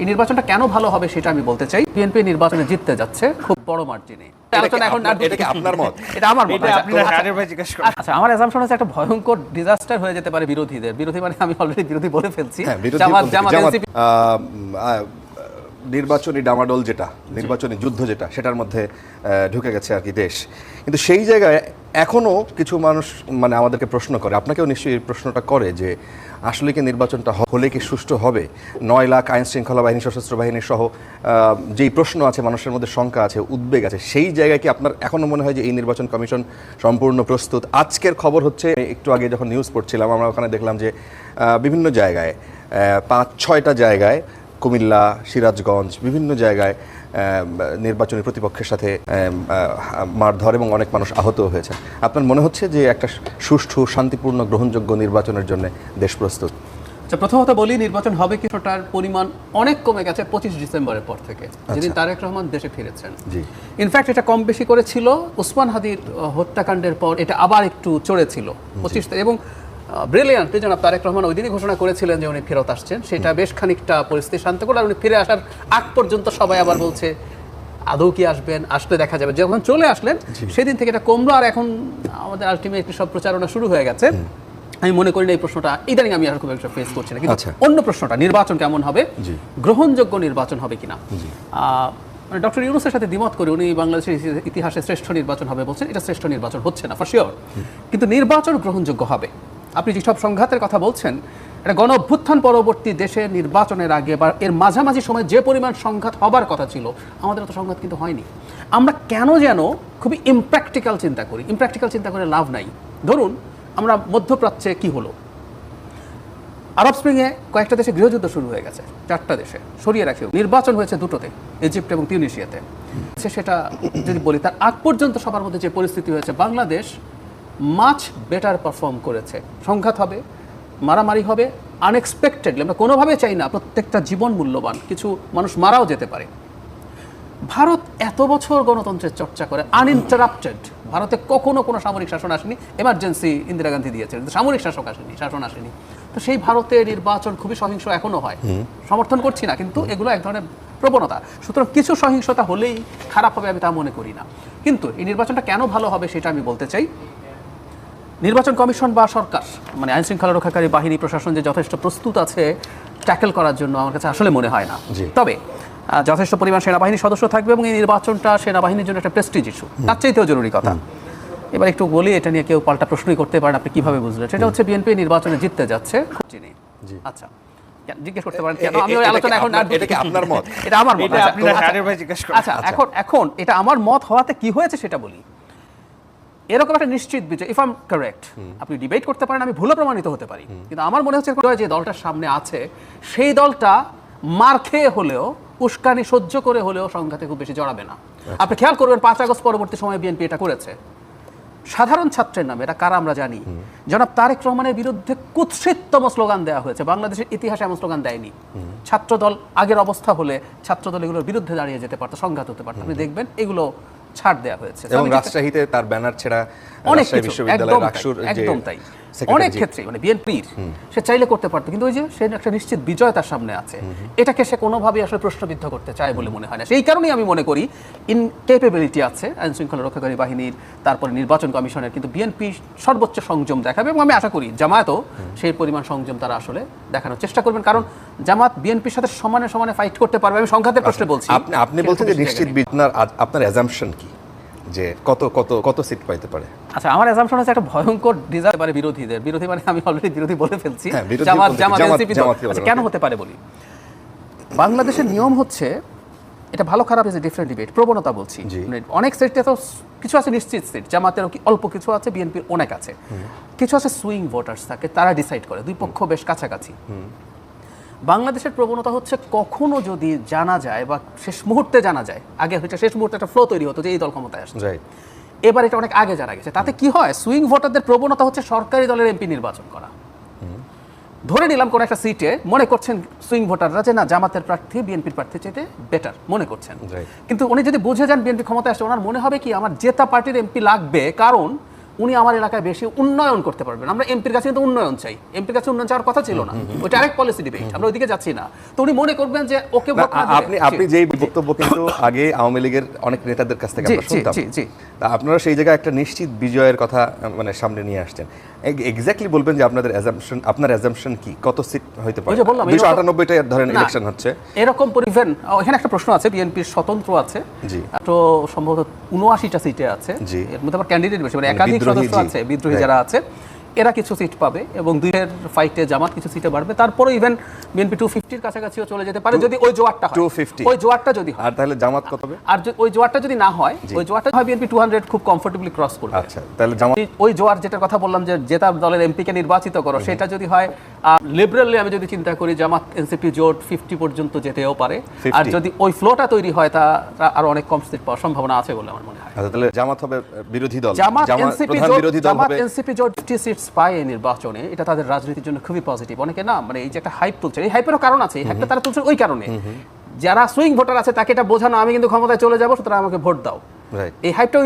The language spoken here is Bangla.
এই নির্বাচনটা কেন ভালো হবে সেটা আমি বলতে চাই। বিএনপি নির্বাচনে জিততে যাচ্ছে খুব বড় মার্জিনে আমার আচ্ছা, আপনি আচ্ছা। আচ্ছা আমার অ্যাজাম্পশন হচ্ছে একটা ভয়ঙ্কর ডিজাস্টার হয়ে যেতে পারে বিরোধীদের। বিরোধী মানে আমি অলরেডি বিরোধী বলে ফেলছি। হ্যাঁ নির্বাচনী ডামাডোল যেটা নির্বাচনী যুদ্ধ যেটা সেটার মধ্যে আহ, ঢুকে গেছে আর কি দেশ। কিন্তু সেই জায়গায় এখনও কিছু মানুষ মানে আমাদেরকে প্রশ্ন করে। আপনাকেও নিশ্চয়ই এই প্রশ্নটা করে যে, আসলে কি নির্বাচনটা হলে কি সুষ্ঠু হবে? নয় লাখ আইন শৃঙ্খলা বাহিনী, সশস্ত্র বাহিনী সহ যেই প্রশ্ন আছে, মানুষের মধ্যে শঙ্কা আছে, উদ্বেগ আছে, সেই জায়গায় কি আপনার এখনও মনে হয় যে, এই নির্বাচন কমিশন সম্পূর্ণ প্রস্তুত? আজকের খবর হচ্ছে, একটু আগে যখন নিউজ পড়ছিলাম, আমরা ওখানে দেখলাম যে বিভিন্ন জায়গায় পাঁচ, ছয়টা জায়গায় কুমিল্লা সিরাজগঞ্জ বিভিন্ন জায়গায় নির্বাচনী প্রতিপক্ষের সাথে মারধর এবং অনেক মানুষ আহত হয়েছে আপনার মনে হচ্ছে যে একটা সুষ্ঠু শান্তিপূর্ণ গ্রহণযোগ্য নির্বাচনের জন্য দেশ প্রস্তুত? আচ্ছা প্রথমত বলি নির্বাচন হবে কি সেটার পরিমাণ অনেক কমে গেছে পঁচিশ ডিসেম্বরের পর থেকে। যেদিন তারেক রহমান দেশে ফিরেছেন। জি। ইনফ্যাক্ট এটা কম বেশি করে ছিল ওসমান হাদির হত্যাকাণ্ডের পর এটা আবার একটু চড়েছিল। পঁচিশ এবং ব্রিলিয়ান্ট জনাব তারেক রহমান ওই দিনই ঘোষণা করেছিলেন যে উনি ফেরত আসছেন। সেটা বেশ খানিকটা পরিস্থিতি শান্ত করে আর উনি ফিরে আসার আগ পর্যন্ত সবাই আবার বলছে আদৌ কি আসবেন? আসলে দেখা যাবে। যখন চলে আসলেন সেদিন থেকে এটা কমলো আর এখন আমাদের আলটিমেটলি সব প্রচারণা শুরু হয়ে গেছে। আমি মনে করি না এই প্রশ্নটা ইদানিং আমি আর খুব একটা ফেস করছি না কিন্তু আচ্ছা। অন্য প্রশ্নটা নির্বাচন কেমন হবে? গ্রহণযোগ্য নির্বাচন হবে কিনা? আহ, মানে ডক্টর ইউনুসের সাথে দ্বিমত করে উনি বাংলাদেশের ইতিহাসে শ্রেষ্ঠ নির্বাচন হবে বলছেন এটা শ্রেষ্ঠ নির্বাচন হচ্ছে না ফর শিওর কিন্তু নির্বাচন গ্রহণযোগ্য হবে। আপনি যেসব সংঘাতের কথা বলছেন, এটা গণ অভ্যুত্থান পরবর্তী দেশে নির্বাচনের আগে বা এর মাঝামাঝি সময় যে পরিমাণ সংঘাত হবার কথা ছিল, আমাদের তো সংঘাত কিন্তু হয়নি। আমরা কেন যেন খুবই ইমপ্র্যাকটিক্যাল চিন্তা করি। ইমপ্র্যাকটিক্যাল চিন্তা করে লাভ নাই। ধরুন, আমরা মধ্যপ্রাচ্যে কি হলো? আরব স্প্রিংয়ে কয়েকটা দেশে গৃহযুদ্ধ শুরু হয়ে গেছে, চারটা দেশে, সরিয়ে রাখি নির্বাচন হয়েছে দুটোতে, ইজিপ্ট এবং তিউনিশিয়াতে। সেটা যদি বলি, তার আগ পর্যন্ত সবার মধ্যে যে পরিস্থিতি হয়েছে, বাংলাদেশ মাছ বেটার পারফর্ম করেছে। সংঘাত হবে মারামারি হবে আনএক্সপেক্টেডলি আমরা কোনোভাবে চাই না প্রত্যেকটা জীবন মূল্যবান কিছু মানুষ মারাও যেতে পারে। ভারত এত বছর গণতন্ত্রের চর্চা করে আনইন্টারাপ্টেড ভারতে কখনো কোনো সামরিক শাসন আসেনি এমার্জেন্সি ইন্দিরা গান্ধী দিয়েছেন সামরিক শাসক আসেনি শাসন আসেনি। তো সেই ভারতে নির্বাচন খুবই সহিংস এখনও হয়। সমর্থন করছি না কিন্তু এগুলো এক ধরনের প্রবণতা। সুতরাং কিছু সহিংসতা হলেই খারাপ হবে আমি তা মনে করি না। কিন্তু এই নির্বাচনটা কেন ভালো হবে সেটা আমি বলতে চাই নির্বাচন কমিশন বা সরকার মানে আইন শৃঙ্খলা রক্ষাকারী বাহিনী প্রশাসন যে যথেষ্ট প্রস্তুত আছে ট্যাকেল করার জন্য আমার কাছে আসলে মনে হয় না। তবে যথেষ্ট পরিমাণ সেনাবাহিনীর সদস্য থাকবে এবং এই নির্বাচনটা সেনাবাহিনীর জন্য একটা প্রেস্টিজ ইস্যু তার চাইতেও জরুরি কথা। এবার একটু বলি এটা নিয়ে কেউ পাল্টা প্রশ্নই করতে পারেন আপনি কীভাবে বুঝলেন? সেটা হচ্ছে বিএনপি নির্বাচনে জিততে যাচ্ছে চিনি। আচ্ছা। জিজ্ঞেস করতে পারেন কেন? আমি ওই আলোচনা এখন আর আপনার- এটা কি আপনার মত? এটা আমার মত। আচ্ছা, আপনি আচ্ছা, ভাই জিজ্ঞেস করুন। আচ্ছা। এখন এখন এটা আমার মত হওয়াতে কি হয়েছে সেটা বলি। এরকম একটা নিশ্চিত বিজয় ইফ আম কারেক্ট আপনি ডিবেট করতে পারেন, আমি ভুলও প্রমাণিত হতে পারি। কিন্তু আমার মনে হচ্ছে যে দলটার সামনে আছে, সেই দলটা মার খেয়ে হলেও, উস্কানি সহ্য করে হলেও সংঘাতে খুব বেশি জড়াবে না। আপনি খেয়াল করবেন, পাঁচ আগস্ট পরবর্তী সময় বিএনপি এটা করেছে। সাধারণ ছাত্রের নামে, এটা কারা আমরা জানি? জনাব তারেক রহমানের বিরুদ্ধে কুৎসিততম স্লোগান দেওয়া হয়েছে। বাংলাদেশের ইতিহাসে এমন স্লোগান দেয়নি। ছাত্রদল আগের অবস্থা হলে ছাত্রদল এগুলোর বিরুদ্ধে দাঁড়িয়ে যেতে পারতো, সংঘাত হতে পারতো। আপনি দেখবেন, এগুলো ছাড় দেওয়া হয়েছে। এবং রাজশাহীতে তার ব্যানার ছেড়া অনেক বিশ্ববিদ্যালয়ের একদম তাই, অনেক ক্ষেত্রে মানে বিএনপির সে চাইলে করতে পারতো কিন্তু ওই যে সে একটা নিশ্চিত বিজয় তার সামনে আছে। এটাকে সে কোনোভাবেই আসলে প্রশ্নবিদ্ধ করতে চায় বলে মনে হয় না। সেই কারণেই আমি মনে করি ইনকেপেবিলিটি আছে আইন শৃঙ্খলা রক্ষাকারী বাহিনীর তারপরে নির্বাচন কমিশনের কিন্তু বিএনপি সর্বোচ্চ সংযম দেখাবে এবং আমি আশা করি জামায়াতও সেই পরিমাণ সংযম তারা আসলে দেখানোর চেষ্টা করবেন। কারণ জামাত বিএনপির সাথে সমানে সমানে ফাইট করতে পারবে আমি সংঘাতের প্রশ্নে বলছি। আপনি আপনি বলছেন যে নিশ্চিত আপনার আপনার অ্যাজাম্পশন কি? যে কত কত কত সিট পাইতে পারে? আচ্ছা আমার অ্যাজাম্পশন হচ্ছে একটা ভয়ঙ্কর ডিজাইন পারে বিরোধীদের। বিরোধী মানে আমি অলরেডি বিরোধী বলে ফেলছি। হ্যাঁ, জামাত জামাত বলেন, আচ্ছা, কেন হতে পারে বলি? বাংলাদেশের নিয়ম হচ্ছে এটা ভালো খারাপ ইজ ডিফারেন্ট ডিবেট প্রবণতা বলছি। মানে অনেক সিটে তো কিছু আছে নিশ্চিত সিট জামাতের কি অল্প কিছু আছে বিএনপির অনেক আছে। কিছু আছে সুইং ভোটার্স থাকে তারা ডিসাইড করে। দুই পক্ষ বেশ কাছাকাছি। বাংলাদেশের প্রবণতা হচ্ছে কখনো যদি জানা যায় বা শেষ মুহূর্তে জানা যায় আগে হচ্ছে শেষ মুহূর্তে একটা ফ্লো তৈরি হতো যে এই দল ক্ষমতায় আসছে। এবার এটা অনেক আগে জানা গেছে। তাতে কি হয়? সুইং ভোটারদের প্রবণতা হচ্ছে সরকারি দলের এমপি নির্বাচন করা। ধরে নিলাম কোন একটা সিটে মনে করছেন সুইং ভোটাররা যে না জামাতের প্রার্থী বিএনপির প্রার্থী চাইতে বেটার মনে করছেন. কিন্তু উনি যদি বুঝে যান বিএনপি ক্ষমতায় আসছে ওনার মনে হবে কি আমার জেতা পার্টির এমপি লাগবে। কারণ উনি আমার এলাকায় বেশি উন্নয়ন করতে পারবেন। আমরা এমপির কাছে কিন্তু উন্নয়ন চাই। এমপির কাছে উন্নয়ন চাওয়ার কথা ছিল না। ওইটা আরেক পলিসি ডিবেট আমরা ওইদিকে যাচ্ছি না। তো উনি মনে করবেন যে ওকে আপনি আপনি যেই বক্তব্য কিন্তু আগে আওয়ামী লীগের অনেক নেতাদের কাছ থেকে আমরা শুনতাম। জি, জি। তা আপনারা সেই জায়গায় একটা নিশ্চিত বিজয়ের কথা মানে সামনে নিয়ে আসছেন। এক্স্যাক্টলি বলবেন যে আপনাদের অ্যাজাম্পশন আপনার অ্যাজাম্পশন কি? কত সিট হইতে পারে? যে বললাম, দুশো এরকম- আটানব্বইটা ধরেন ইলেকশন হচ্ছে। এরকম পরিবেন এখানে একটা প্রশ্ন আছে বিএনপির স্বতন্ত্র আছে। জি। তো সম্ভবত উনআশিটা সিটে আছে। এর মধ্যে আবার ক্যান্ডিডেট বেশি মানে মানে একাধিক সদস্য আছে বিদ্রোহী যারা আছে এরা কিছু সিট পাবে এবং দুইয়ের ফাইটে জামাত কিছু সিটে বাড়বে। তারপরে ইভেন বিএনপি টু ফিফটির কাছাকাছিও চলে যেতে পারে যদি ওই জোয়ারটা হয়। 250 ওই জোয়ারটা যদি হয়। আর তাহলে জামাত কত হবে? আর ওই জোয়ারটা যদি না হয় ওই জোয়ারটা হয় বিএনপি টু হান্ড্রেড খুব কমফোর্টেবলি ক্রস করবে। আচ্ছা তাহলে জামাত ওই- ওই জোয়ার যেটার কথা বললাম যে যেটা দলের এমপিকে নির্বাচিত করো সেটা যদি হয় লিবারেলি আমি যদি চিন্তা করি জামাত এনসিপি জোট ফিফটি পর্যন্ত যেতেও পারে। আর যদি ওই ফ্লোটা তৈরি হয় তা আরও অনেক কম সিট পাওয়ার সম্ভাবনা আছে বলে আমার মনে হয়। আচ্ছা তাহলে জামাত হবে বিরোধী দল। জামাত এনসিপি জোট জামাত এনসিপি জোট ফিফটি সিটস পায় এই নির্বাচনে। এটা তাদের রাজনীতির জন্য খুবই পজিটিভ অনেকে না মানে এই যে একটা হাইপ তুলছে এই হাইপেরও কারণ আছে এই হাইপটা তারা তুলছে ওই কারণে। যারা সুইং ভোটার আছে তাকে এটা বোঝানো আমি কিন্তু ক্ষমতায় চলে যাব সুতরাং আমাকে ভোট দাও। এই হাইপটা